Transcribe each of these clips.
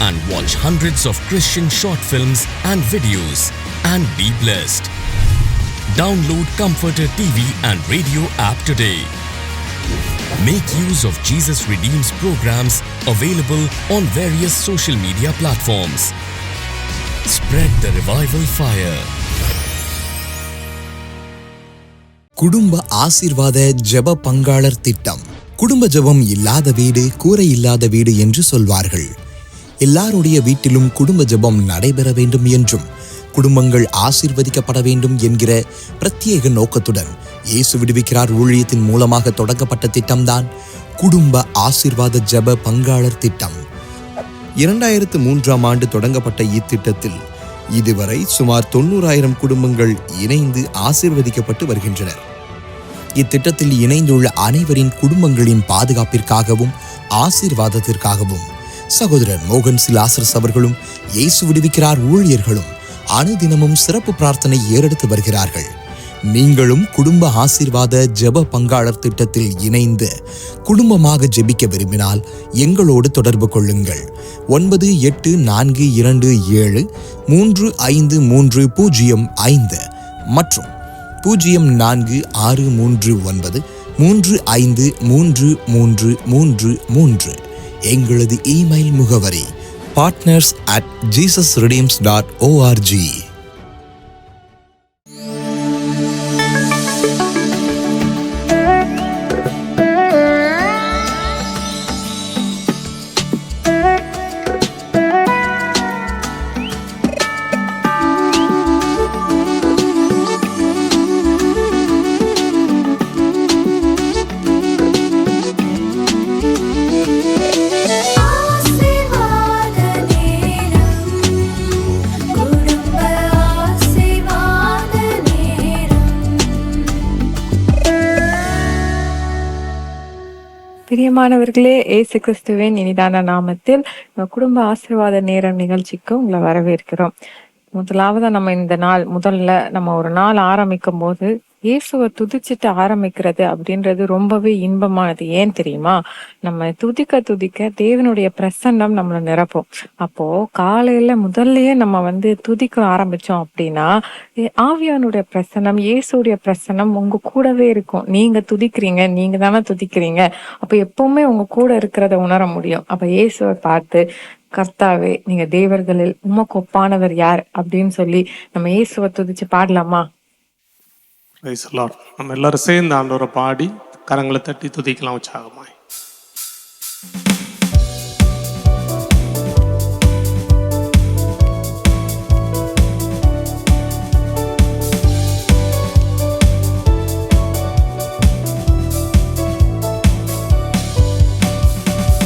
and watch hundreds of Christian short films and videos and be blessed. Download Comforter TV and radio app today. Make use of Jesus Redeems programs available on various social media platforms. Spread the revival fire. குடும்ப ஆசீர்வாத ஜெப பங்காளர் திட்டம் குடும்ப ஜெபம் இல்லாத வீடு கூரை இல்லாத வீடு என்று சொல்வார்கள் எல்லாருடைய வீட்டிலும் குடும்ப ஜெபம் நடைபெற வேண்டும் என்றும் குடும்பங்கள் ஆசிர்வதிக்கப்பட வேண்டும் என்கிற பிரத்யேக நோக்கத்துடன் இயேசு விடுவிக்கிறார் ஊழியத்தின் மூலமாக தொடங்கப்பட்ட திட்டம்தான் குடும்ப ஆசிர்வாத ஜெப பங்காளர் திட்டம். இரண்டாயிரத்து மூன்றாம் ஆண்டு தொடங்கப்பட்ட இத்திட்டத்தில் இதுவரை சுமார் தொண்ணூறாயிரம் குடும்பங்கள் இணைந்து ஆசிர்வதிக்கப்பட்டு வருகின்றனர். இத்திட்டத்தில் இணைந்துள்ள அனைவரின் குடும்பங்களின் பாதுகாப்பிற்காகவும் ஆசீர்வாதத்திற்காகவும் சகோதரர் மோகன் சிலாசரஸ் அவர்களும் இயேசு விடுவிக்கிறார் ஊழியர்களும் அனுதினமும் சிறப்பு பிரார்த்தனை ஏறெடுத்து வருகிறார்கள். நீங்களும் குடும்ப ஆசீர்வாத ஜெப பங்காளர் திட்டத்தில் இணைந்து குடும்பமாக ஜெபிக்க விரும்பினால் எங்களோடு தொடர்பு கொள்ளுங்கள். ஒன்பது எட்டு நான்கு இரண்டு ஏழு மூன்று ஐந்து மூன்று பூஜ்ஜியம் ஐந்து மற்றும் பூஜ்ஜியம் நான்கு ஆறு மூன்று ஒன்பது மூன்று ஐந்து மூன்று மூன்று மூன்று மூன்று எங்களது இமெயில் முகவரி partners at Jesus redeems dot ORG பிரியமானவர்களே ஏசு கிறிஸ்துவின் இனிதான நாமத்தில் குடும்ப ஆசீர்வாத நேரம் நிகழ்ச்சிக்கு உங்களை வரவேற்கிறோம். முதலாவது நம்ம இந்த நாள் முதல்ல நம்ம ஒரு நாள் ஆரம்பிக்கும் போது இயேசுவை துதிச்சிட்டு ஆரம்பிக்கிறது அப்படின்றது ரொம்பவே இன்பமானது. ஏன் தெரியுமா? நம்ம துதிக்க துதிக்க தேவனுடைய பிரசன்னம் நம்மளை நிரப்பும். அப்போ காலையில முதல்லயே நம்ம வந்து துதிக்க ஆரம்பிச்சோம் அப்படின்னா ஆவியானுடைய பிரசன்னம் இயேசுடைய பிரசன்னம் உங்க கூடவே இருக்கும். நீங்க துதிக்கிறீங்க நீங்க தானே துதிக்கிறீங்க. அப்ப எப்பவுமே உங்க கூட இருக்கிறத உணர முடியும். அப்ப இயேசுவை பார்த்து கர்த்தாவே நீங்க தேவர்களில் உமக்கு ஒப்பானவர் யார்? அப்படின்னு சொல்லி நம்ம இயேசுவை துதிச்சு பாடலாமா? நம்ம எல்லாரும் சேர்ந்து ஆண்டவரை பாடி கரங்களை தட்டி துதிக்கலாம் உற்சாகமாய்.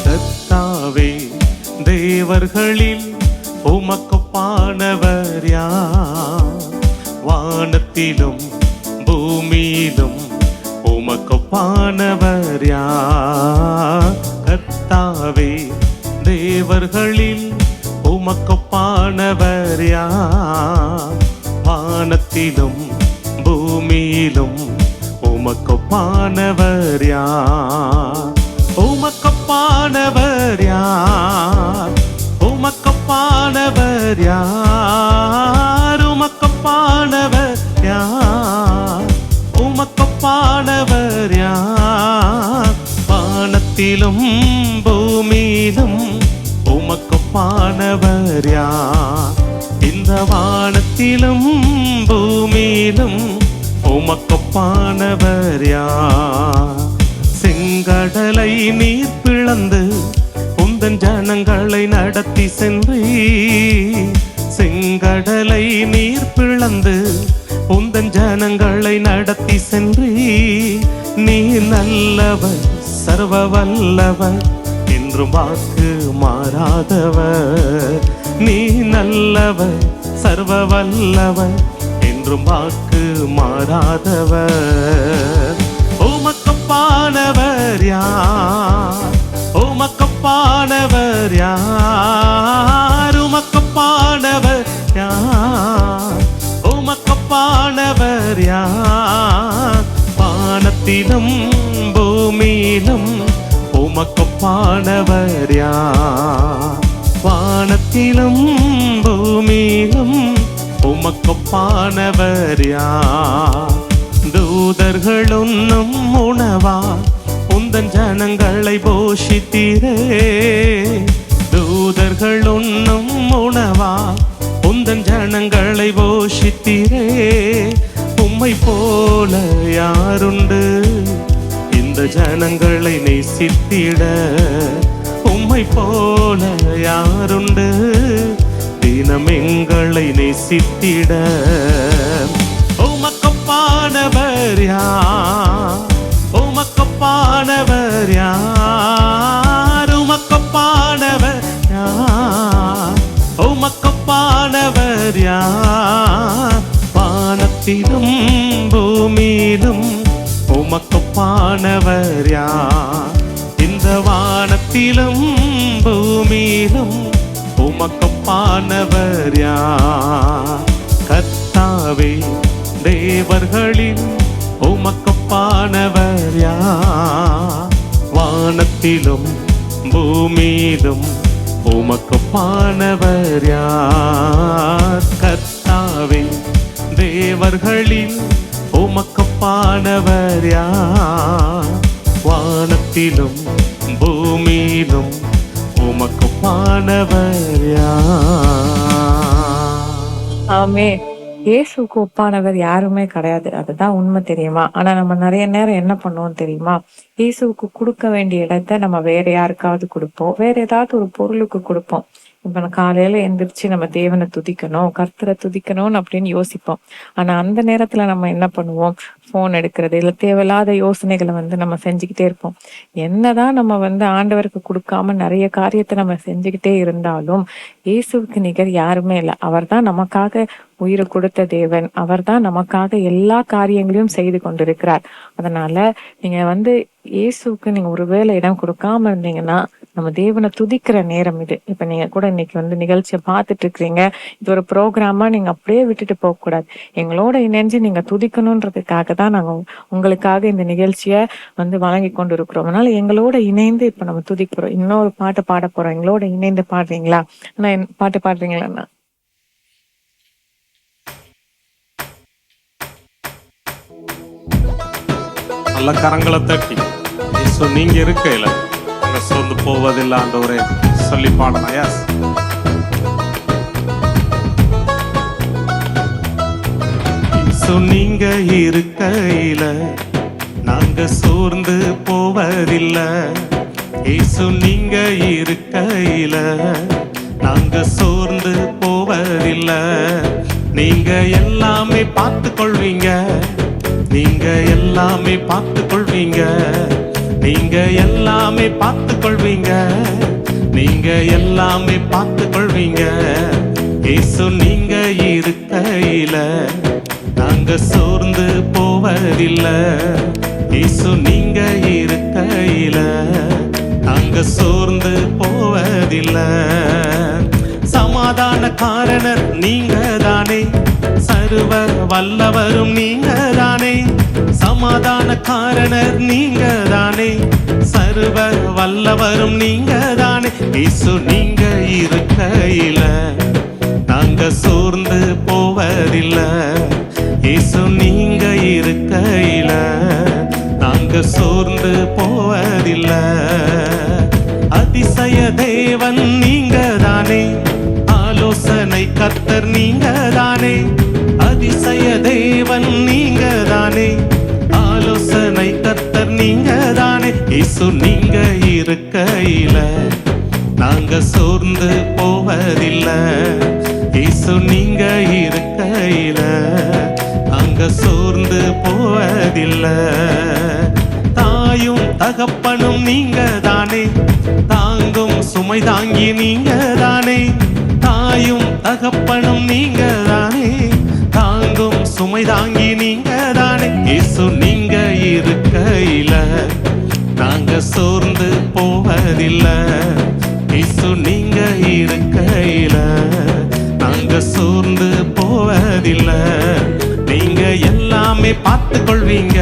தத்தாவே தேவர்களில் உமக்கொப்பானவர் யார்? வானத்திலும் உமக்கொப்பானவர் யார்? கர்த்தாவே தேவர்களில் உமக்கொப்பானவர் யார்? வானத்திலும் பூமியிலும் உமக்கொப்பானவர் யார்? உமக்கொப்பானவர் யார்? உமக்கொப்பானவர் யார்? உமக்கொப்பானவர் யார்? செங்கடலை நீர் பிளந்து உந்தன் ஜனங்களை நடத்தி சென்றீ செங்கடலை நீர் பிளந்து உந்தன் ஜனங்களை நடத்தி சென்றீ நீ நல்லவர் சர்வ வல்லவர் என்றும் வாக்கு மாறாதவர். நீ நல்லவர் சர்வ வல்லவர் என்றும் வாக்கு மாறாதவர். ஓமக்கப்பானவர் யார்? ஓமக்கப்பானவர் யார்? உமக்கப்பானவர் யார்? உமக்கப்பானவர் யார்? வானத்திலும் பூமியிலும் உமக்கப்பானவர் யார்? வானத்திலும் பூமியிலும் உமக்கொப்பானவர் யார்? தூதர்கள் உண்ணும் உணவா உந்தன் ஜனங்களை போஷித்தீரே. தூதர்கள் உண்ணும் உணவா உந்தன் ஜனங்களை போஷித்தீரே. உம்மை போல யாருண்டு? இந்த ஜனங்களை நேசித்திட. உம்மை போல யாருண்டு? தினம் எங்களை நேசித்திட. உமக்கப்பானவர் யார்? உமக்கப்பானவர் யார்? உமக்கப்பானவர் யார்? உமக்கப்பானவர் யார்? வானத்திலும் பூமியிலும் உமக்கப்பானவர் யார்? இந்த வானத்திலும் உமக்கப்பானவர் யார்? கத்தாவே தேவர்களின் உமக்கப்பானவர் யார்? வானத்திலும் பூமியிலும் உமக்கப்பானவர் யார்? கத்தாவே தேவர்களில் உமக்கப்பானவர் யார்? வானத்திலும் பூமியிலும் உமக்கப்பானவர் யார்? ஆமே. இயேசுக்கு ஒப்பானவர் யாருமே கிடையாது. அதுதான் உண்மை தெரியுமா? ஆனா நம்ம நிறைய நேரம் என்ன பண்ணுவோம் தெரியுமா? இயேசுவுக்கு கொடுக்க வேண்டிய இடத்த நம்ம வேற யாருக்காவது கொடுப்போம். வேற ஏதாவது ஒரு பொருளுக்கு கொடுப்போம். இப்ப நான் காலையில எந்திரிச்சு நம்ம தேவனை துதிக்கணும் கர்த்தரை துதிக்கணும்னு அப்படின்னு யோசிப்போம். ஆனா அந்த நேரத்துல நம்ம என்ன பண்ணுவோம்? போன் எடுக்கிறது இல்ல தேவையில்லாத யோசனைகளை வந்து நம்ம செஞ்சுக்கிட்டே இருப்போம். என்னதான் நம்ம வந்து ஆண்டவருக்கு கொடுக்காம நிறைய காரியத்தை நம்ம செஞ்சுக்கிட்டே இருந்தாலும் இயேசுவுக்கு நிகர் யாருமே இல்லை. அவர்தான் நமக்காக உயிரை கொடுத்த தேவன். அவர்தான் நமக்காக எல்லா காரியங்களையும் செய்து கொண்டிருக்கிறார். அதனால நீங்க வந்து இயேசுவுக்கு நீங்க ஒருவேளை இடம் கொடுக்காம இருந்தீங்கன்னா நம்ம தேவனை துதிக்கிற நேரம் இது. இப்ப நீங்க கூட இன்னைக்கு வந்து நிகழ்ச்சியை பார்த்துட்டு இருக்கிறீங்க. இது ஒரு ப்ரோக்ராமா நீங்க அப்படியே விட்டுட்டு போக கூடாது எங்களோட இணைஞ்சு நீங்க துதிக்கணுன்றதுக்காக தான் நாங்க உங்களுக்காக இந்த நிகழ்ச்சியை வந்து வழங்கி கொண்டு இருக்கிறோம் அதனால எங்களோட இணைந்து இப்ப நம்ம துதிக்கிறோம். இன்னொரு பாட்டு பாட போறோம். எங்களோட இணைந்து பாடுறீங்களா? ஆனா என் பாட்டு பாடுறீங்களா நல்ல கரங்களை தட்டி இயேசு நீங்க இருக்கையில அங்க சோர்ந்து போவதில்லை ஒரு சொல்லி பாடலாம் எஸ் நீங்க இருக்கையில நாங்க சோர்ந்து போவதில்லை. இயேசு நீங்க இருக்கையில நாங்க சோர்ந்து போவதில்லை. நீங்க எல்லாமே பார்த்து கொள்வீங்க நீங்க எல்லாமே பார்த்து கொள்வீங்க நீங்க எல்லாமே பார்த்து கொள்வீங்க நீங்க எல்லாமே பார்த்து கொள்வீங்க இயேசு நீங்க இருக்கையில நாங்க சோர்ந்து போவதில்லை. இயேசு நீங்க இருக்கையில நாங்க சோர்ந்து போவதில்லை. சமாதான காரணர் நீங்க தானே சர்வ வல்லவரும் நீங்க தானே சமாதான காரணர் நீங்க தானே சர்வ வல்லவரும் நீங்க தானே இசு நீங்க இருக்கையில. நாங்க சோர்ந்து போவதில்லை. இசு நீங்க இருக்கையில. நாங்க சோர்ந்து போவதில்லை. அதிசய தேவன் நீங்க தானே ஆலோசனை கத்தர் நீங்க தானே அதிசய தேவன் நீங்க தானே ஆலோசனை கத்தர் நீங்க தானே இசு நீங்க இருக்கையில. நாங்க சோர்ந்து போவதில்லை. இசு நீங்க இருக்கையில. நாங்க சோர்ந்து போவதில்லை. தாயும் தகப்பனும் நீங்க தானே தாங்கும் சுமை தாங்கி நீங்க தானே தாய் தகப்பனும் நீங்க தானே தாங்கும் சுமை தாங்கி நீங்க தானே இயேசு நீங்க இருக்கையில. நாங்க சோர்ந்து போவதில்லை. இசு நீங்க இருக்கையில. நாங்க சோர்ந்து போவதில்லை. நீங்க எல்லாமே பார்த்து கொள்வீங்க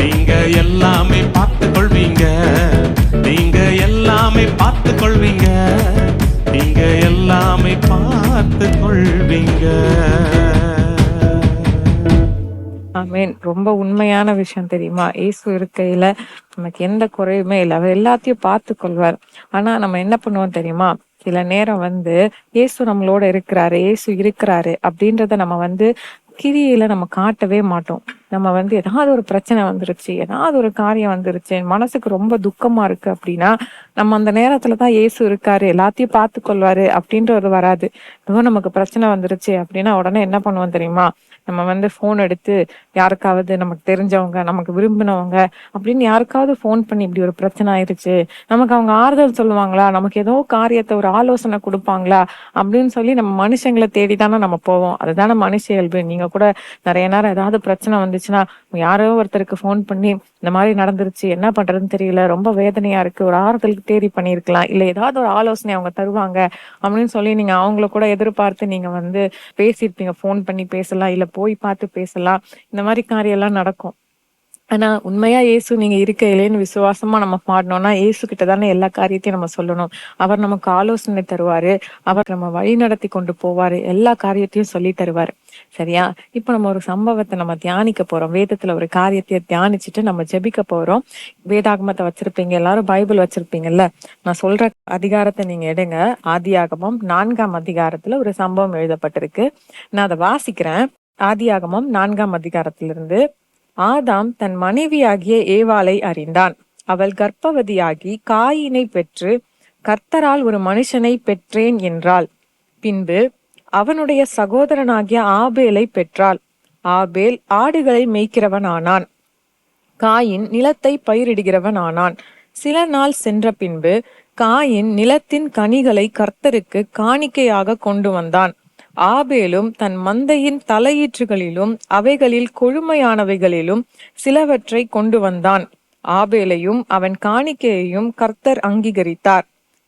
நீங்க எல்லாமே பார்த்து கொள்வீங்க நீங்க எல்லாமே பார்த்து கொள்வீங்க நீங்க எல்லாமே பார்த்து கொள்வீங்க ரொம்ப உண்மையான விஷயம் தெரியுமா? இயேசு இருக்கையில நமக்கு எந்த குறையுமே இல்லை. அவர் எல்லாத்தையும் பார்த்து கொள்வார் ஆனா நம்ம என்ன பண்ணுவோம் தெரியுமா? சில நேரம் வந்து இயேசு நம்மளோட இருக்கிறாரு இயேசு இருக்கிறாரு அப்படின்றத நம்ம வந்து கிரியில நம்ம காட்டவே மாட்டோம். நம்ம வந்து ஏதாவது ஒரு பிரச்சனை வந்துருச்சு ஏதாவது ஒரு காரியம் வந்துருச்சு மனசுக்கு ரொம்ப துக்கமா இருக்கு அப்படின்னா நம்ம அந்த நேரத்துல தான் ஏசு இருக்காரு எல்லாத்தையும் பார்த்து கொள்வாரு அப்படின்ற ஒரு வராது. ஏதோ நமக்கு பிரச்சனை வந்துருச்சு அப்படின்னா உடனே என்ன பண்ணுவோம் தெரியுமா? நம்ம வந்து ஃபோன் எடுத்து யாருக்காவது நமக்கு தெரிஞ்சவங்க நமக்கு விரும்பினவங்க அப்படின்னு யாருக்காவது ஃபோன் பண்ணி இப்படி ஒரு பிரச்சனை ஆயிருச்சு நமக்கு அவங்க ஆறுதல் சொல்லுவாங்களா நமக்கு ஏதோ காரியத்தை ஒரு ஆலோசனை கொடுப்பாங்களா அப்படின்னு சொல்லி நம்ம மனுஷங்களை தேடி தானே நம்ம போவோம். அதுதானே மனுஷ இயல்பு. நீங்க கூட நிறைய நேரம் ஏதாவது பிரச்சனை வந்துச்சுன்னா யாரோ ஒருத்தருக்கு ஃபோன் பண்ணி இந்த மாதிரி நடந்துருச்சு என்ன பண்றதுன்னு தெரியல ரொம்ப வேதனையா இருக்கு ஒரு ஆறுதலுக்கு தேடி பண்ணியிருக்கலாம் இல்லை ஏதாவது ஒரு ஆலோசனை அவங்க தருவாங்க அப்படின்னு சொல்லி நீங்க அவங்கள கூட எதிர்பார்த்து நீங்க வந்து பேசியிருப்பீங்க ஃபோன் பண்ணி பேசலாம் இல்லை போய் பார்த்து பேசலாம் இந்த மாதிரி காரியம் எல்லாம் நடக்கும். ஆனா உண்மையா இயேசு நீங்க இருக்கையிலேன்னு விசுவாசமா நம்ம பாடணும்னா இயேசு கிட்ட தானே எல்லா காரியத்தையும் நம்ம சொல்லணும். அவர் நமக்கு ஆலோசனை தருவாரு. அவர் நம்ம வழி நடத்தி கொண்டு போவாரு. எல்லா காரியத்தையும் சொல்லி தருவாரு. சரியா? இப்ப நம்ம ஒரு சம்பவத்தை நம்ம தியானிக்க போறோம். வேதத்துல ஒரு காரியத்தை தியானிச்சுட்டு நம்ம ஜெபிக்க போறோம். வேதாகமத்தை வச்சிருப்பீங்க. எல்லாரும் பைபிள் வச்சிருப்பீங்கல்ல? நான் சொல்ற அதிகாரத்தை நீங்க எடுங்க. ஆதியாகமம் நான்காம் அதிகாரத்துல ஒரு சம்பவம் எழுதப்பட்டிருக்கு. நான் அதை வாசிக்கிறேன். ஆதியாகமம் நான்காம் அதிகாரத்திலிருந்து ஆதாம் தன் மனைவியாகிய ஏவாளை அறிந்தான். அவள் கர்ப்பவதியாகி காயினை பெற்று கர்த்தரால் ஒரு மனுஷனை பெற்றேன் என்றாள். பின்பு அவனுடைய சகோதரனாகிய ஆபேலை பெற்றாள். ஆபேல் ஆடுகளை மேய்க்கிறவனானான். காயின் நிலத்தை பயிரிடுகிறவன் ஆனான் சில நாள் சென்ற பின்பு காயின் நிலத்தின் கனிகளை கர்த்தருக்கு காணிக்கையாக கொண்டு வந்தான். ஆபேலும் தன் மந்தையின் தலையீற்றுகளிலும் அவைகளில் கொழுமையானவைகளிலும் சிலவற்றை கொண்டு வந்தான். ஆபேலையும் அவன் காணிக்கையையும் கர்த்தர் அங்கீகரித்தார்.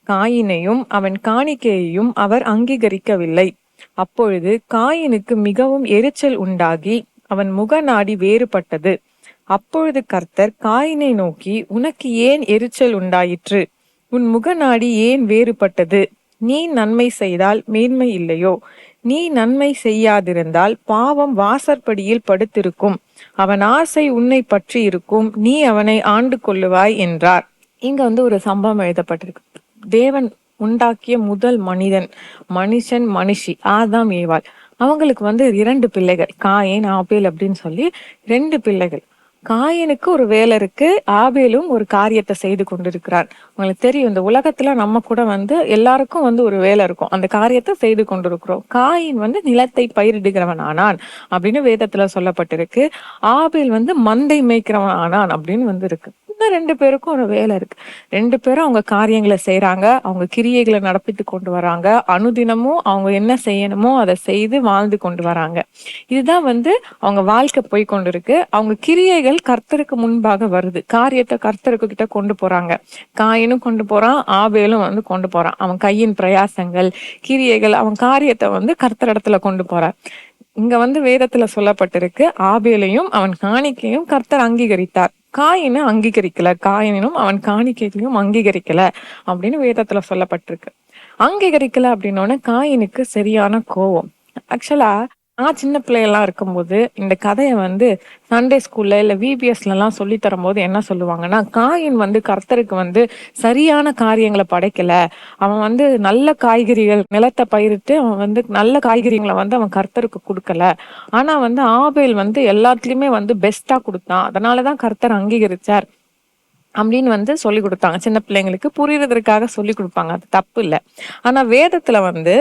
காயினையும் அவன் காணிக்கையையும் அவர் அங்கீகரிக்கவில்லை. அப்பொழுது காயினுக்கு மிகவும் எரிச்சல் உண்டாகி அவன் முகநாடி வேறுபட்டது. அப்பொழுது கர்த்தர் காயினை நோக்கி உனக்கு ஏன் எரிச்சல் உண்டாயிற்று? உன் முகநாடி ஏன் வேறுபட்டது? நீ நன்மை செய்தால் மேன்மை இல்லையோ? நீ நன்மை செய்யாதிருந்தால் பாவம் வாசற்படியில் படுத்திருக்கும். அவன் ஆசை உன்னை பற்றி இருக்கும். நீ அவனை ஆண்டு கொள்ளுவாய் என்றார். இங்க வந்து ஒரு சம்பவம் எழுதப்பட்டிருக்கு. தேவன் உண்டாக்கிய முதல் மனிதன் மனுஷன் மனுஷி ஆதாம் ஏவாள். அவங்களுக்கு வந்து இரண்டு பிள்ளைகள் காயேன் ஆபேல் அப்படின்னு சொல்லி ரெண்டு பிள்ளைகள். காயனுக்கு ஒரு வேலை இருக்கு. ஆபேலும் ஒரு காரியத்தை செய்து கொண்டிருக்கிறார். உங்களுக்கு தெரியும் இந்த உலகத்துல நம்ம கூட வந்து எல்லாருக்கும் வந்து ஒரு வேலை இருக்கும். அந்த காரியத்தை செய்து கொண்டிருக்கிறோம். காயின் வந்து நிலத்தை பயிரிடுகிறவன் ஆனான் அப்படின்னு வேதத்துல சொல்லப்பட்டிருக்கு. ஆபேல் வந்து மந்தை மேய்க்கிறவன் ஆனான் அப்படின்னு வந்து இருக்கு. இன்னும் ரெண்டு பேருக்கும் ஒரு வேலை இருக்கு. ரெண்டு பேரும் அவங்க காரியங்களை செய்யறாங்க அவங்க கிரியைகளை நடப்பித்து கொண்டு வராங்க. அனுதினமும் அவங்க என்ன செய்யணுமோ அதை செய்து வாழ்ந்து கொண்டு வராங்க. இதுதான் வந்து அவங்க வாழ்க்கை போய் கொண்டு இருக்கு அவங்க கிரியைகள் கர்த்தருக்கு முன்பாக வருது. காரியத்தை கர்த்தருக்கு கிட்ட கொண்டு போறாங்க. காயினும் கொண்டு போறான் ஆபேலும் வந்து கொண்டு போறான். அவன் கையின் பிரயாசங்கள் கிரியைகள் அவன் காரியத்தை வந்து கர்த்தர் இடத்துல கொண்டு போறான் இங்க வந்து வேதத்துல சொல்லப்பட்டிருக்கு ஆபேலையும் அவன் காணிக்கையும் கர்த்தர் அங்கீகரித்தார். காயினை அங்கீகரிக்கல. காயினும் அவன் காணிக்கைகளையும் அங்கீகரிக்கல அப்படின்னு வேதத்துல சொல்லப்பட்டிருக்கு. அங்கீகரிக்கல அப்படின்னோடனே காயினுக்கு சரியான கோவம். ஆக்சுவலா நான் சின்ன பிள்ளையெல்லாம் இருக்கும்போது இந்த கதையை வந்து சண்டே ஸ்கூல்ல இல்ல விபிஎஸ்ல எல்லாம் சொல்லி தரும்போது என்ன சொல்லுவாங்கன்னா காயின் வந்து கர்த்தருக்கு வந்து சரியான காரியங்களை படைக்கல. அவன் வந்து நல்ல காய்கறிகள் நிலத்தை பயிரிட்டு அவன் வந்து நல்ல காய்கறிகளை வந்து அவன் கர்த்தருக்கு கொடுக்கல. ஆனா வந்து ஆபேல் வந்து எல்லாத்துலயுமே வந்து பெஸ்டா கொடுத்தான். அதனாலதான் கர்த்தர் அங்கீகரிச்சார் அப்படின்னு வந்து சொல்லி கொடுத்தாங்க. சின்ன பிள்ளைங்களுக்கு புரியறதுக்காக சொல்லி கொடுப்பாங்க. அது தப்பு இல்லை. ஆனா வேதத்துல வந்து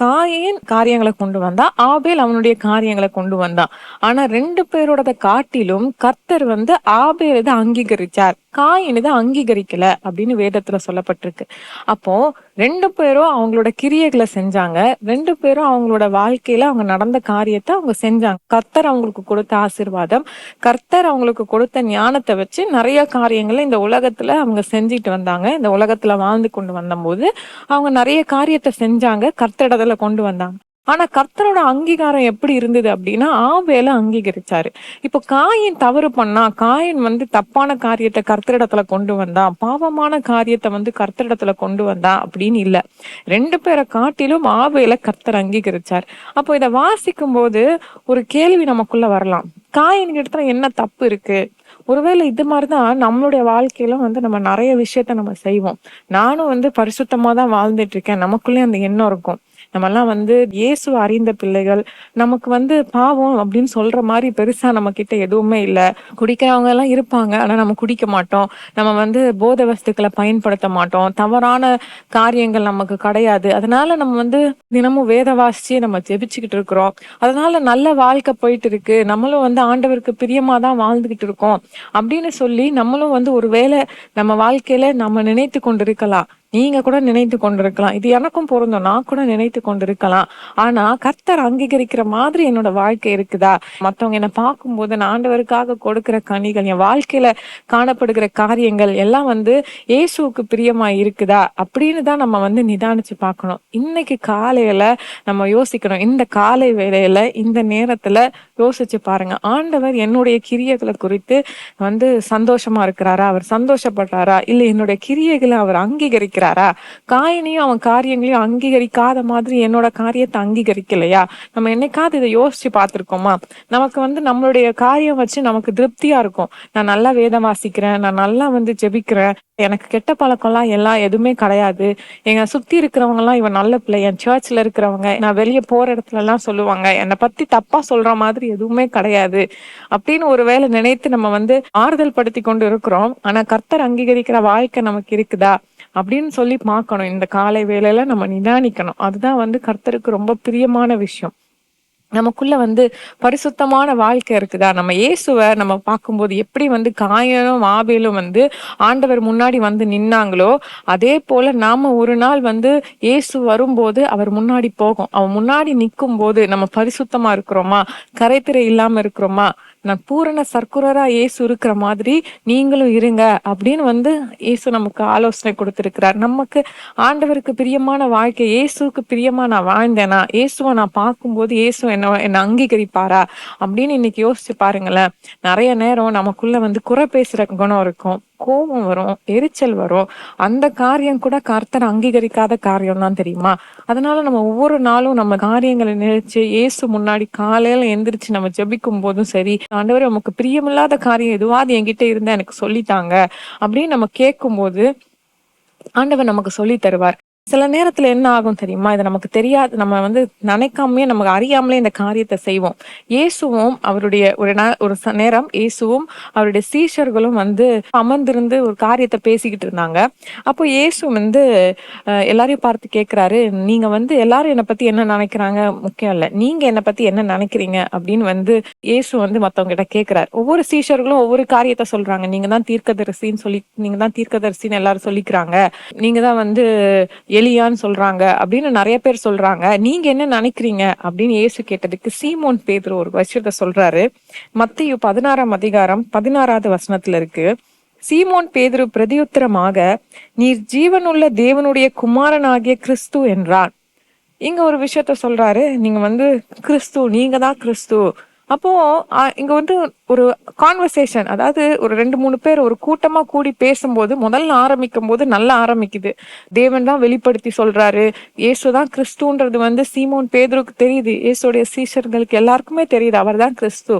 காயின் காரியங்களை கொண்டு வந்தா ஆபேல் அவனுடைய காரியங்களை கொண்டு வந்தான் ஆனா ரெண்டு பேரோடத காட்டிலும் கர்த்தர் வந்து ஆபேல் இதை அங்கீகரிச்சார். காயின் இதை அங்கீகரிக்கல அப்படின்னு வேதத்துல சொல்லப்பட்டிருக்கு. அப்போ ரெண்டு பேரும் அவங்களோட கிரியைகளை செஞ்சாங்க. ரெண்டு பேரும் அவங்களோட வாழ்க்கையில அவங்க நடந்த காரியத்தை அவங்க செஞ்சாங்க. கர்த்தர் அவங்களுக்கு கொடுத்த ஆசீர்வாதம் கர்த்தர் அவங்களுக்கு கொடுத்த ஞானத்தை வச்சு நிறைய காரியங்களை இந்த உலகத்துல அவங்க செஞ்சுட்டு வந்தாங்க. இந்த உலகத்துல வாழ்ந்து கொண்டு வந்தபோது அவங்க நிறைய காரியத்தை செஞ்சாங்க. கர்த்தரிடத்துல கொண்டு வந்தாங்க. ஆனா கர்த்தரோட அங்கீகாரம் எப்படி இருந்தது அப்படின்னா ஆவேல அங்கீகரிச்சாரு. இப்போ காயின் தவறு பண்ணா காயின் வந்து தப்பான காரியத்தை கர்த்தரிடத்துல கொண்டு வந்தான் பாவமான காரியத்தை வந்து கர்த்தரிடத்துல கொண்டு வந்தான் அப்படின்னு இல்ல. ரெண்டு பேரை காட்டிலும் ஆவேல கர்த்தர் அங்கீகரிச்சார். அப்போ இதை வாசிக்கும் போது ஒரு கேள்வி நமக்குள்ள வரலாம். காயின் கிட்ட என்ன தப்பு இருக்கு? ஒருவேளை இது மாதிரிதான் நம்மளுடைய வாழ்க்கையில வந்து நம்ம நிறைய விஷயத்த நம்ம செய்வோம். நானும் வந்து பரிசுத்தமா தான் வாழ்ந்துட்டு இருக்கேன். நமக்குள்ளே அந்த எண்ணம் இருக்கும். நம்ம எல்லாம் வந்து இயேசு அறிந்த பிள்ளைகள் நமக்கு வந்து பாவம் அப்படின்னு சொல்ற மாதிரி பெருசா நம்ம கிட்ட எதுவுமே இல்லை. குடிக்கிறவங்க எல்லாம் இருப்பாங்க ஆனா நம்ம குடிக்க மாட்டோம். நம்ம வந்து போத வஸ்துக்களை பயன்படுத்த மாட்டோம். தவறான காரியங்கள் நமக்கு கிடையாது. அதனால நம்ம வந்து தினமும் வேத வாசிச்சு நம்ம ஜெபிச்சுக்கிட்டு இருக்கிறோம். அதனால நல்ல வாழ்க்கை போயிட்டு இருக்கு. நம்மளும் வந்து ஆண்டவருக்கு பிரியமா தான் வாழ்ந்துகிட்டு இருக்கோம். அப்படின்னு சொல்லி நம்மளும் வந்து ஒருவேளை நம்ம வாழ்க்கையில நம்ம நினைத்து கொண்டிருக்கலாம். நீங்க கூட நினைத்து கொண்டிருக்கலாம். இது எனக்கும் பொருந்தும். நான் கூட நினைத்து கொண்டிருக்கலாம். ஆனா கர்த்தர் அங்கீகரிக்கிற மாதிரி என்னோட வாழ்க்கை இருக்குதா? மத்தவங்க என்ன பார்க்கும்போது நான் ஆண்டவருக்காக கொடுக்கிற கனிகள் என் வாழ்க்கையில காணப்படுகிற காரியங்கள் எல்லாம் வந்து இயேசுவுக்கு பிரியமா இருக்குதா? அப்படின்னு தான் நம்ம வந்து நிதானிச்சு பார்க்கணும். இன்னைக்கு காலையில நம்ம யோசிக்கணும். இந்த காலை வேலையில இந்த நேரத்துல யோசிச்சு பாருங்க. ஆண்டவர் என்னுடைய கிரியைகளை குறித்து வந்து சந்தோஷமா இருக்கிறாரா? அவர் சந்தோஷப்பட்டாரா இல்ல என்னுடைய கிரியைகளை அவர் அங்கீகரிக்கிறாரா? காயினையும் அவன் காரியங்களையும் அங்கீகரிக்காத மாதிரி என்னோட காரியத்தை அங்கீகரிக்கலையா? நம்ம என்னைக்காவது இதை யோசிச்சு பார்த்துருக்கோமா? நமக்கு வந்து நம்மளுடைய காரியம் வச்சு நமக்கு திருப்தியா இருக்கும். நான் நல்லா வேதம் வாசிக்கிறேன் நான் நல்லா வந்து ஜெபிக்கிறேன். எனக்கு கெட்ட பழக்கம்லாம் எல்லாம் எதுவுமே கிடையாது. எங்க சுத்தி இருக்கிறவங்க எல்லாம் இவன் நல்ல பிள்ளை என் சர்ச்ல இருக்கிறவங்க நான் வெளியே போற இடத்துல எல்லாம் சொல்லுவாங்க என்னை பத்தி தப்பா சொல்ற மாதிரி எதுவுமே கிடையாது. அப்படின்னு ஒரு வேளை நினைத்து நம்ம வந்து ஆறுதல் படுத்தி கொண்டு இருக்கிறோம். ஆனா கர்த்தர் அங்கீகரிக்கிற வாழ்க்கை நமக்கு இருக்குதா? அப்படின்னு சொல்லி பார்க்கணும். இந்த காலை வேலையில நம்ம நிதானிக்கணும். அதுதான் வந்து கர்த்தருக்கு ரொம்ப பிரியமான விஷயம். நமக்குள்ள வந்து பரிசுத்தமான வாழ்க்கை இருக்குதா? நம்ம இயேசுவை நம்ம பார்க்கும்போது எப்படி வந்து காயனும் ஆபேலும் வந்து ஆண்டவர் முன்னாடி வந்து நின்னாங்களோ அதே போல நாம ஒரு நாள் வந்து இயேசு வரும்போது அவர் முன்னாடி போகும். அவன் முன்னாடி நிற்கும் போது நம்ம பரிசுத்தமா இருக்கிறோமா? கரைத்திரை இல்லாம இருக்கிறோமா? நான் பூரண சர்க்குரரா இயேசு இருக்கிற மாதிரி நீங்களும் இருங்க அப்படின்னு வந்து இயேசு நமக்கு ஆலோசனை கொடுத்திருக்கிறார். நமக்கு ஆண்டவருக்கு பிரியமான வாழ்க்கை இயேசுவுக்கு பிரியமா நான் வாழ்ந்தேனா இயேசுவை நான் பார்க்கும்போது இயேசு என்ன என்னை அங்கீகரிப்பாரா அப்படின்னு இன்னைக்கு யோசிச்சு பாருங்களேன். நிறைய நேரம் நமக்குள்ள வந்து குறை பேசுற குணம் இருக்கும். கோபம் வரும் எரிச்சல் வரும். அந்த காரியம் கூட கர்த்தர் அங்கீகரிக்காத காரியம் தான் தெரியுமா? அதனால நம்ம ஒவ்வொரு நாளும் நம்ம காரியங்களை நினைச்சு இயேசு முன்னாடி காலையில எந்திரிச்சு நம்ம ஜெபிக்கும் போதும் சரி ஆண்டவர் நமக்கு பிரியமில்லாத காரியம் எதுவாது என்கிட்ட இருந்தா எனக்கு சொல்லித்தாங்க அப்படின்னு நம்ம கேட்கும் போது ஆண்டவர் நமக்கு சொல்லி தருவார். சில நேரத்துல என்ன ஆகும் தெரியுமா? இது நமக்கு தெரியாது. நம்ம வந்து நினைக்காமயே நமக்கு அறியாமலே இந்த காரியத்தை செய்வோம். இயேசுவும் அவருடைய ஒரு ஒரு ச- நேரம் இயேசுவும் அவருடைய சீஷர்களும் வந்து அமர்ந்திருந்து ஒரு காரியத்தை பேசிக்கிட்டு இருந்தாங்க. அப்போ இயேசு வந்து அஹ், எல்லாரையும் பார்த்து கேட்கிறாரு நீங்க வந்து எல்லாரும் என்னை பத்தி என்ன நினைக்கிறாங்க? முக்கியம் இல்ல. நீங்க என்னை பத்தி என்ன நினைக்கிறீங்க? அப்படின்னு வந்து இயேசு வந்து மத்தவங்க கிட்ட கேக்குறாரு. ஒவ்வொரு சீஷர்களும் ஒவ்வொரு காரியத்தை சொல்றாங்க. நீங்க தான் தீர்க்கதரிசின்னு சொல்லி நீங்க தான் தீர்க்கதரிசின்னு எல்லாரும் சொல்லிக்கிறாங்க. நீங்க தான் வந்து எலியான்னு சொல்றாங்க அப்படின்னு நிறைய பேர் சொல்றாங்க. நீங்க என்ன நினைக்கிறீங்க? அப்படின்னு இயேசு கேட்டதுக்கு சீமோன் பேதுரு ஒரு விஷயத்த சொல்றாரு. மத்திய பதினாறாம் அதிகாரம் பதினாறாவது வசனத்துல இருக்கு. சீமோன் பேதுரு பிரதியுத்தரமாக நீர் ஜீவனுள்ள தேவனுடைய குமாரனாகிய கிறிஸ்து என்றான். இங்க ஒரு விஷயத்த சொல்றாரு. நீங்க வந்து கிறிஸ்து நீங்க தான் கிறிஸ்து. அப்போது இங்கே வந்து ஒரு கான்வர்சேஷன் அதாவது ஒரு ரெண்டு மூணு பேர் ஒரு கூட்டமாக கூடி பேசும்போது முதல்ல ஆரம்பிக்கும் போது நல்லா ஆரம்பிக்குது. தேவன் தான் வெளிப்படுத்தி சொல்கிறாரு ஏசு தான் கிறிஸ்துன்றது வந்து சீமோன் பேதுருக்கு தெரியுது. ஏசுடைய சீஷர்களுக்கு எல்லாருக்குமே தெரியுது. அவர் தான் கிறிஸ்து.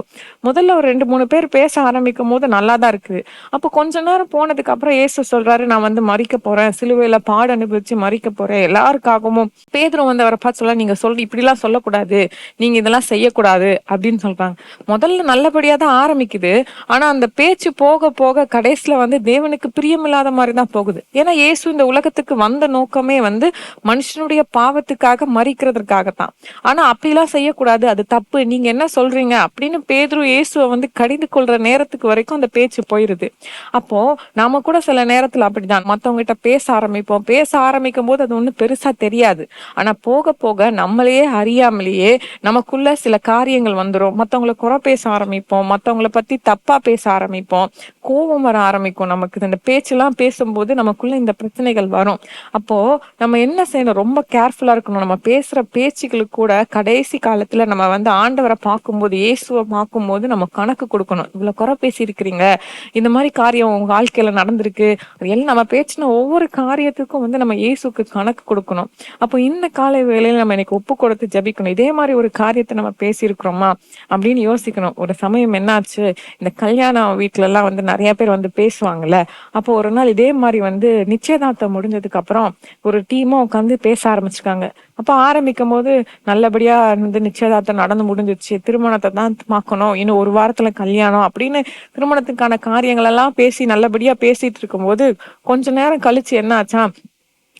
முதல்ல ஒரு ரெண்டு மூணு பேர் பேச ஆரம்பிக்கும் போது நல்லா தான் இருக்குது. அப்போ கொஞ்ச நேரம் போனதுக்கு அப்புறம் ஏசு சொல்கிறாரு நான் வந்து மறிக்க போகிறேன் சிலுவையில் பாடு அனுபவிச்சு மறிக்க போகிறேன் எல்லாருக்காகவும் பேதுரு வந்து அவரை பார்த்து சொல்ல நீங்கள் சொல் இப்படிலாம் சொல்லக்கூடாது. நீங்கள் இதெல்லாம் செய்யக்கூடாது. அப்படின்னு சொல்றாரு. ஆரம்பிப்பாங்க முதல்ல நல்லபடியா தான் ஆரம்பிக்குது. ஆனா அந்த பேச்சு போக போக கடைசியில வந்து தேவனுக்கு பிரியமில்லாத மாதிரி தான் போகுது. ஏன்னா இயேசு இந்த உலகத்துக்கு வந்த நோக்கமே வந்து மனுஷனுடைய பாவத்துக்காக மறிக்கிறதுக்காக தான் ஆனா அப்படிலாம் செய்யக்கூடாது. அது தப்பு. நீங்க என்ன சொல்றீங்க? அப்படின்னு பேதுரு இயேசுவை வந்து கடிந்து கொள்ற நேரத்துக்கு வரைக்கும் அந்த பேச்சு போயிருது. அப்போ நாம கூட சில நேரத்துல அப்படிதான். மத்தவங்க கிட்ட பேச ஆரம்பிப்போம். பேச ஆரம்பிக்கும் போது அது ஒண்ணு பெருசா தெரியாது. ஆனா போக போக நம்மளையே அறியாமலேயே நமக்குள்ள சில காரியங்கள் வந்துடும் மற்றவங்களை குறை பேச ஆரம்பிப்போம். மற்றவங்கள பத்தி தப்பாக பேச ஆரம்பிப்போம். கோபம் வர ஆரம்பிக்கும் நமக்கு. இந்த பேச்செல்லாம் பேசும்போது நமக்குள்ள இந்த பிரச்சனைகள் வரும். அப்போ நம்ம என்ன செய்யணும்? ரொம்ப கேர்ஃபுல்லாக இருக்கணும். நம்ம பேசுகிற பேச்சுகளுக்கு கூட கடைசி காலத்துல நம்ம வந்து ஆண்டவரை பார்க்கும்போது இயேசுவை பார்க்கும்போது நம்ம கணக்கு கொடுக்கணும். இவ்வளோ குறை பேசியிருக்கிறீங்க. இந்த மாதிரி காரியம் உங்கள் வாழ்க்கையில நடந்திருக்கு. அது எல்லாம் நம்ம பேச்சின ஒவ்வொரு காரியத்துக்கும் வந்து நம்ம இயேசுக்கு கணக்கு கொடுக்கணும். அப்போ இந்த காலை வேலையில் நம்ம இன்னைக்கு ஒப்பு கொடுத்து ஜபிக்கணும். இதே மாதிரி ஒரு காரியத்தை நம்ம பேசியிருக்கிறோமா? அப்படின்னு யோசிக்கணும். ஒரு சமயம் என்னாச்சு? இந்த கல்யாணம் வீட்டுல எல்லாம் வந்து நிறைய பேர் வந்து பேசுவாங்கல்ல. அப்போ ஒரு நாள் இதே மாதிரி வந்து நிச்சயதார்த்தம் முடிஞ்சதுக்கு அப்புறம் ஒரு டீமா உட்காந்து பேச ஆரம்பிச்சிருக்காங்க அப்ப ஆரம்பிக்கும் போது நல்லபடியா வந்து நிச்சயதார்த்தம் நடந்து முடிஞ்சிச்சு திருமணத்தை தான் பார்க்கணும். இன்னும் ஒரு வாரத்துல கல்யாணம் அப்படின்னு திருமணத்துக்கான காரியங்கள் எல்லாம் பேசி நல்லபடியா பேசிட்டு இருக்கும்போது கொஞ்ச நேரம் கழிச்சு என்ன ஆச்சா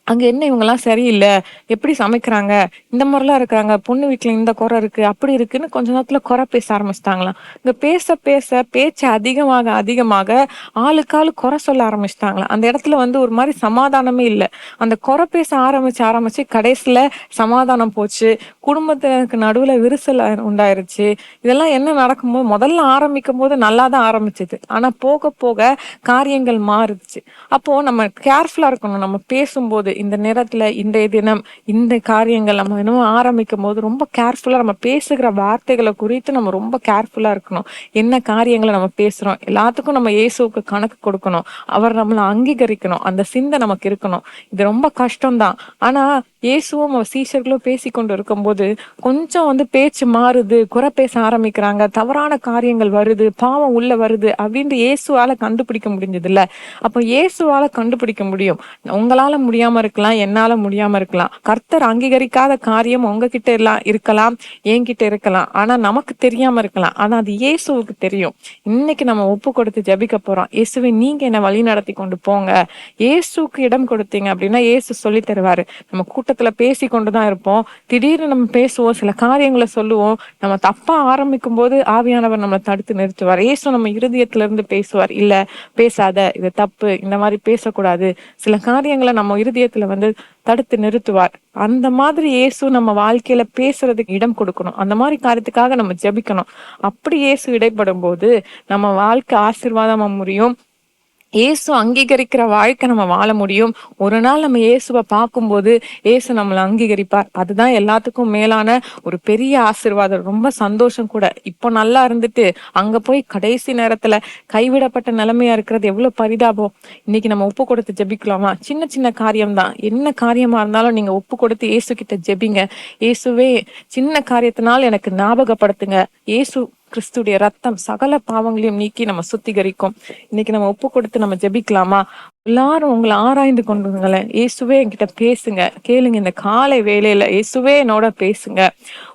அங்க என்ன இவங்கெல்லாம் சரியில்லை? எப்படி சமைக்கிறாங்க? இந்த மாதிரிலாம் இருக்கிறாங்க. பொண்ணு வீட்டுல இந்த குறை இருக்கு அப்படி இருக்குன்னு கொஞ்ச நேரத்துல குறை பேச ஆரம்பிச்சிட்டாங்களாம். இங்க பேச பேச பேச்சு அதிகமாக அதிகமாக ஆளுக்காள் குறை சொல்ல ஆரம்பிச்சிட்டாங்களாம். அந்த இடத்துல வந்து ஒரு மாதிரி சமாதானமே இல்லை. அந்த குறை பேச ஆரம்பிச்சு ஆரம்பிச்சு கடைசியில சமாதானம் போச்சு. குடும்பத்தினருக்கு நடுவுல விரிசல் உண்டாயிருச்சு. இதெல்லாம் என்ன நடக்கும்போது முதல்ல ஆரம்பிக்கும் போது நல்லா தான் ஆரம்பிச்சது. ஆனா போக போக காரியங்கள் மாறுச்சு. அப்போ நம்ம கேர்ஃபுல்லா இருக்கணும். நம்ம பேசும்போது இந்த நேரத்துல இன்றைய தினம் இந்த காரியங்கள் நம்ம இன்னும் ஆரம்பிக்கும் போது ரொம்ப கேர்ஃபுல்லா நம்ம பேசுகிற வார்த்தைகளை குறித்து நம்ம ரொம்ப கேர்ஃபுல்லா இருக்கணும். என்ன காரியங்களை நம்ம பேசுறோம்? எல்லாத்துக்கும் நம்ம இயேசுவுக்கு கணக்கு கொடுக்கணும். அவர் நம்மளை அங்கீகரிக்கணும். அந்த சிந்தை நமக்கு இருக்கணும். இது ரொம்ப கஷ்டம்தான். ஆனா இயேசுவும் சீஷர்களும் பேசி கொண்டு இருக்கும்போது கொஞ்சம் வந்து பேச்சு மாறுது குறை பேச ஆரம்பிக்கிறாங்க. தவறான காரியங்கள் வருது பாவம் உள்ள வருது அப்படின்ட்டு இயேசுவால கண்டுபிடிக்க முடிஞ்சது இல்ல அப்ப இயேசுவால கண்டுபிடிக்க முடியும். உங்களால முடியாம இருக்கலாம் என்னால முடியாம இருக்கலாம். கர்த்தர் அங்கீகரிக்காத காரியம் உங்ககிட்ட எல்லாம் இருக்கலாம் என்கிட்ட இருக்கலாம். ஆனா நமக்கு தெரியாம இருக்கலாம். ஆனா அது இயேசுவுக்கு தெரியும். இன்னைக்கு நம்ம ஒப்பு கொடுத்து ஜெபிக்க போறோம். இயேசுவை நீங்க என்ன வழி நடத்தி கொண்டு போங்க. இயேசுக்கு இடம் கொடுத்தீங்க அப்படின்னா இயேசு சொல்லி தருவாரு. நம்ம கூட்டத்துல பேசி கொண்டுதான் இருப்போம். திடீர்னு நம்ம பேசுவோம் சில காரியங்களை சொல்லுவோம். நம்ம தப்பா ஆரம்பிக்கும் போது ஆவியானவர் நம்மளை தடுத்து நிறுத்துவார். இயேசு நம்ம இருதயத்துல இருந்து பேசுவார். இல்ல பேசாத. இது தப்பு. இந்த மாதிரி பேசக்கூடாது. சில காரியங்களை நம்ம இருதயத்துல வந்து தடுத்து நிறுத்துவார். அந்த மாதிரி இயேசு நம்ம வாழ்க்கையில பேசுறதுக்கு இடம் கொடுக்கணும். அந்த மாதிரி காரியத்துக்காக நம்ம ஜெபிக்கணும். அப்படி இயேசு இடைப்படும் போது நம்ம வாழ்க்கை ஆசீர்வாதமா முடியும் இயேசு அங்கீகரிக்கிற வாழ்க்கை நம்ம வாழ முடியும். ஒரு நாள் நம்ம இயேசுவை பார்க்கும்போது இயேசு நம்மளை அங்கீகரிப்பார். அதுதான் எல்லாத்துக்கும் மேலான ஒரு பெரிய ஆசீர்வாதம். ரொம்ப சந்தோஷம் கூட. இப்போ நல்லா இருந்துட்டு அங்க போய் கடைசி நேரத்துல கைவிடப்பட்ட நிலைமையா இருக்கிறது எவ்வளவு பரிதாபம். இன்னைக்கு நம்ம ஒப்பு கொடுத்து ஜெபிக்கலாமா? சின்ன சின்ன காரியம்தான். என்ன காரியமா இருந்தாலும் நீங்க ஒப்பு கொடுத்து இயேசு கிட்ட ஜெபிங்க. இயேசுவே சின்ன காரியத்தினால் எனக்கு ஞாபகப்படுத்துங்க. இயேசு கிறிஸ்துடைய ரத்தம் சகல பாவங்களையும் நீக்கி நம்ம சுத்திகரிக்கும். இன்னைக்கு நம்ம ஒப்பு கொடுத்து நம்ம ஜெபிக்கலாமா? எல்லாரும் உங்களை ஆராய்ந்து கொண்டுங்களேன் இயேசுவே என்கிட்ட பேசுங்க. கேளுங்க இந்த காலை வேலையில இயேசுவே என்னோட பேசுங்க.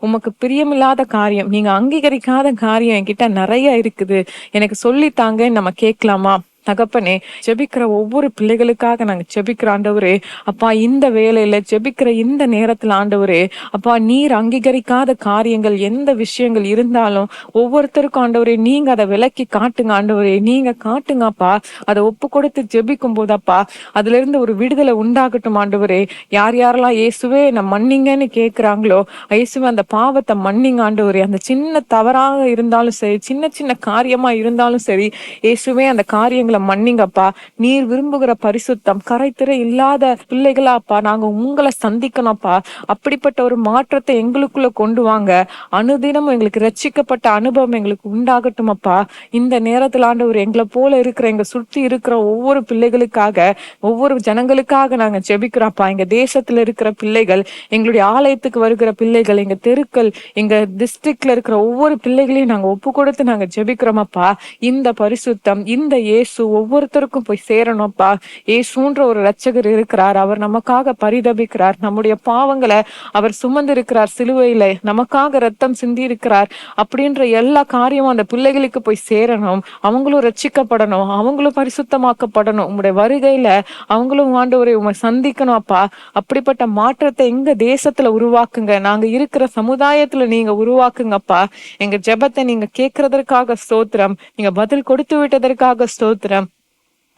உமக்கு பிரியமில்லாத காரியம் நீங்க அங்கீகரிக்காத காரியம் என்கிட்ட நிறைய இருக்குது. எனக்கு சொல்லித்தாங்கன்னு நம்ம கேட்கலாமா? தகப்பனே ஜெபிக்கிற ஒவ்வொரு பிள்ளைகளுக்காக நாங்கள் ஜெபிக்கிற ஆண்டவரே அப்பா இந்த வேலையில ஜெபிக்கிற இந்த நேரத்தில் ஆண்டவரே அப்பா நீர் அங்கீகரிக்காத காரியங்கள் எந்த விஷயங்கள் இருந்தாலும் ஒவ்வொருத்தருக்கும் ஆண்டவரே நீங்க அதை விலக்கி காட்டுங்க ஆண்டவரே நீங்க காட்டுங்கப்பா அதை ஒப்பு கொடுத்து ஜெபிக்கும் போதப்பா அதுல இருந்து ஒரு விடுதலை உண்டாகட்டும் ஆண்டவரே. யார் யாரெல்லாம் இயேசுவே நான் மன்னிங்கன்னு கேட்கிறாங்களோ இயேசுவே அந்த பாவத்தை மன்னிங்க ஆண்டவரே. அந்த சின்ன தவறாக இருந்தாலும் சரி சின்ன சின்ன காரியமா இருந்தாலும் சரி இயேசுவே அந்த காரியங்களை மன்னிங்கப்பா. நீர் விரும்புகிற பரிசுத்தம் கரைத்திரை இல்லாத பிள்ளைகளாப்பா. நாங்க உங்களை சந்திக்கணும்ப்பா. அப்படிப்பட்ட ஒரு மாற்றத்தை எங்களுக்குள்ள கொண்டு வாங்க. அனுதினமும் எங்களுக்கு ரச்சிக்கப்பட்ட அனுபவம் எங்களுக்கு உண்டாகட்டும் அப்பா இந்த நேரத்தில் ஆண்டவர் எங்களை போல இருக்கிற எங்க சுற்றி இருக்கிற ஒவ்வொரு பிள்ளைகளுக்காக ஒவ்வொரு ஜனங்களுக்காக நாங்க ஜெபிக்கிறோம்ப்பா. எங்க தேசத்துல இருக்கிற பிள்ளைகள் எங்களுடைய ஆலயத்துக்கு வருகிற பிள்ளைகள் எங்க தெருக்கள் எங்க டிஸ்ட்ரிக்ட்ல இருக்கிற ஒவ்வொரு பிள்ளைகளையும் நாங்க ஒப்பு கொடுத்து நாங்க ஜெபிக்கிறோமப்பா. இந்த பரிசுத்தம் இந்த இயேசு ஒவ்வொருத்தருக்கும் போய் சேரணும்ப்பா ஏசுன்ற ஒரு ரட்சகர் இருக்கிறார். அவர் நமக்காக பரிதபிக்கிறார். நம்முடைய பாவங்களை அவர் சுமந்து இருக்கிறார் சிலுவையில. நமக்காக ரத்தம் சிந்தி இருக்கிறார் அப்படின்ற எல்லா காரியமும் அந்த பிள்ளைகளுக்கு போய் சேரணும். அவங்களும் ரட்சிக்கப்படணும் அவங்களும் பரிசுத்தமாக்கப்படணும். உங்களுடைய வருகையில அவங்களும் ஆண்டவரை உமை சந்திக்கணும் அப்பா. அப்படிப்பட்ட மாற்றத்தை எங்க தேசத்துல உருவாக்குங்க? நாங்க இருக்கிற சமுதாயத்துல நீங்க உருவாக்குங்கப்பா எங்க ஜெபத்தை நீங்க கேட்கறதற்காக ஸ்தோத்திரம். நீங்க பதில் கொடுத்து விட்டதற்காக ஸ்தோத்திரம்.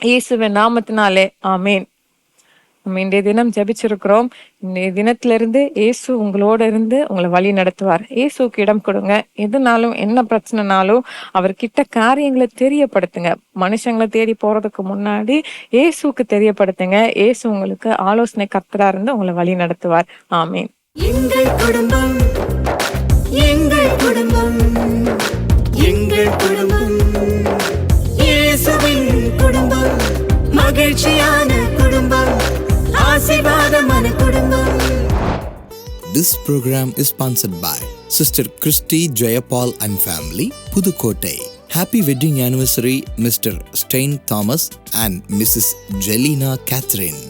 இயேசுவின் நாமத்தினாலே ஆமேன். நம்ம இன்றைய தினம் ஜபிச்சிருக்கிறோம். இன்றைய தினத்திலிருந்து இயேசு உங்களோட இருந்து உங்களை வழி நடத்துவார். இயேசுக்கு இடம் கொடுங்க. எதுனாலும் என்ன பிரச்சனைனாலும் அவர்கிட்ட காரியங்களை தெரியப்படுத்துங்க. மனுஷங்களை தேடி போறதுக்கு முன்னாடி இயேசுக்கு தெரியப்படுத்துங்க. இயேசு உங்களுக்கு ஆலோசனை கர்த்தரா இருந்து உங்களை வழி நடத்துவார். ஆமீன். எங்கள் குடும்பம் எங்கள் குடும்பம் எங்கள் குடும்பம். இயேசுவின் குடும்பம் மகிழ்ச்சியான குடும்பம் ஆசீர்வாதமான குடும்பம் This program is sponsored by Sister Christy Jayapal and family, Pudukkottai. Happy wedding anniversary, Mr. Stein Thomas and Mrs. Jelena Catherine.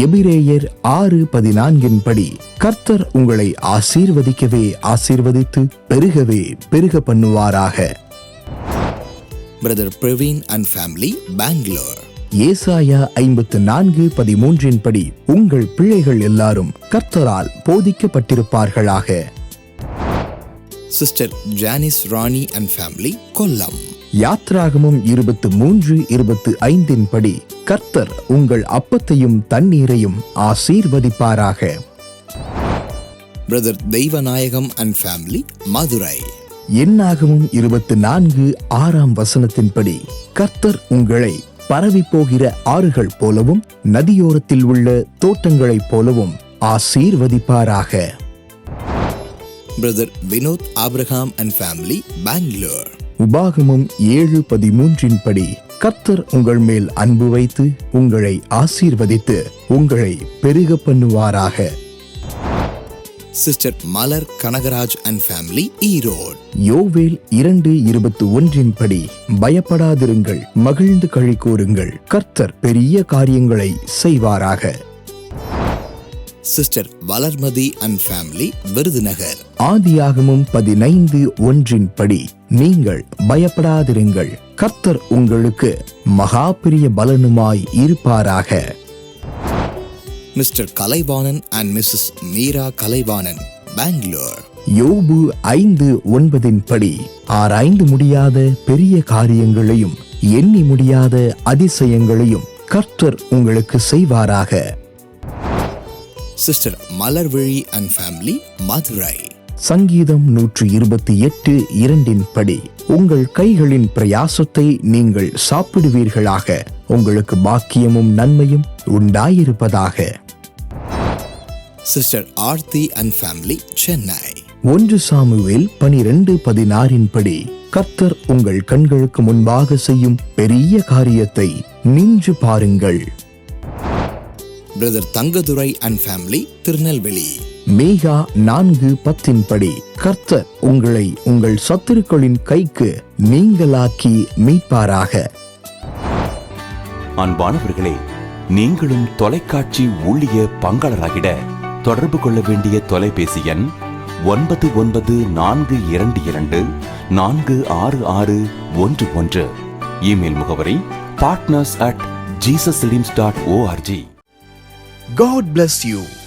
எபிரேயர் ஆறு பதினான்கின் படி கர்த்தர் உங்களை ஆசீர்வதிக்கவே ஆசீர்வதித்து பெருகவே பெருக பண்ணுவாராக Brother Praveen and family, Bangalore. ஏசாயா ஐம்பத்து நான்கு பதிமூன்றின் படி உங்கள் பிள்ளைகள் எல்லாரும் கர்த்தரால் போதிக்கப்பட்டிருப்பார்களாக Sister Janice Rani and family, Kollam. யாத்ராகமும் இருபத்து மூன்று இருபத்து ஐந்தின் படி கர்த்தர் உங்கள் அப்பத்தையும் தண்ணீரையும் ஆசீர்வதிப்பாராக Brother Devanayagam and family, Madurai. எண்ணாகமும் இருபத்து நான்கு ஆறாம் வசனத்தின்படி கர்த்தர் உங்களை பரவி போகிற ஆறுகள் போலவும் நதியோரத்தில் உள்ள தோட்டங்களைப் போலவும் ஆசீர்வதிப்பாராக Brother Vinod Abraham and family, Bangalore. உபாகமும் ஏழு பதிமூன்றின் படி கர்த்தர் உங்கள் மேல் அன்பு வைத்து உங்களை ஆசீர்வதித்து உங்களை பெருக பண்ணுவாராக Sister Malar Kanagaraj and family, Erode. யோவேல் இரண்டு இருபத்தி ஒன்றின் படி பயப்படாதிருங்கள் மகிழ்ந்து களி கூறுங்கள் கர்த்தர் பெரிய காரியங்களை செய்வாராக Sister Valarmadi and family, Virudhunagar. ஆதியாகமும் பதினைந்து ஒன்றின் படி நீங்கள் பயப்படாதிருங்கள் கர்த்தர் உங்களுக்கு மகா பெரிய பலனுமாய் இருப்பாராக Mr. Kalaivanan and Mrs. Meera Kalaivanan, Bangalore. யோபு ஐந்து ஒன்பதின் படி ஆராய்ந்து முடியாத பெரிய காரியங்களையும் எண்ணி முடியாத அதிசயங்களையும் கர்த்தர் உங்களுக்கு செய்வாராக Sister Malarveri and family, Madurai. சங்கீதம் நூற்று இருபத்தி எட்டு இரண்டின் படி உங்கள் கைகளின் பிரயாசத்தை நீங்கள் சாப்பிடுவீர்களாக. உங்களுக்கு பாக்கியமும் நன்மையும் உண்டாயிருப்பதாக. Sister Arthi and family, Chennai. ஒன்று சாமுவேல் பனிரெண்டு பதினாறின் படி கர்த்தர் உங்கள் கண்களுக்கு முன்பாக செய்யும் பெரிய காரியத்தை நின்று பாருங்கள். Brother Tangadurai and family, Tirunelveli. Megha நான்கு பத்தின் படி கர்த்தர் உங்களை உங்கள் சத்துருக்களின் கைக்கு நீங்களாக்கி மீட்பாராக. அன்பானவர்களே நீங்களும் தொலைக்காட்சி ஊழிய பங்காளராகிட தொடர்பு கொள்ள வேண்டிய தொலைபேசி எண் ஒன்பது ஒன்பது நான்கு இரண்டு இரண்டு நான்கு ஆறு ஆறு ஒன்று ஒன்று. இமெயில் முகவரி partners at Jesus dot ORG God bless you.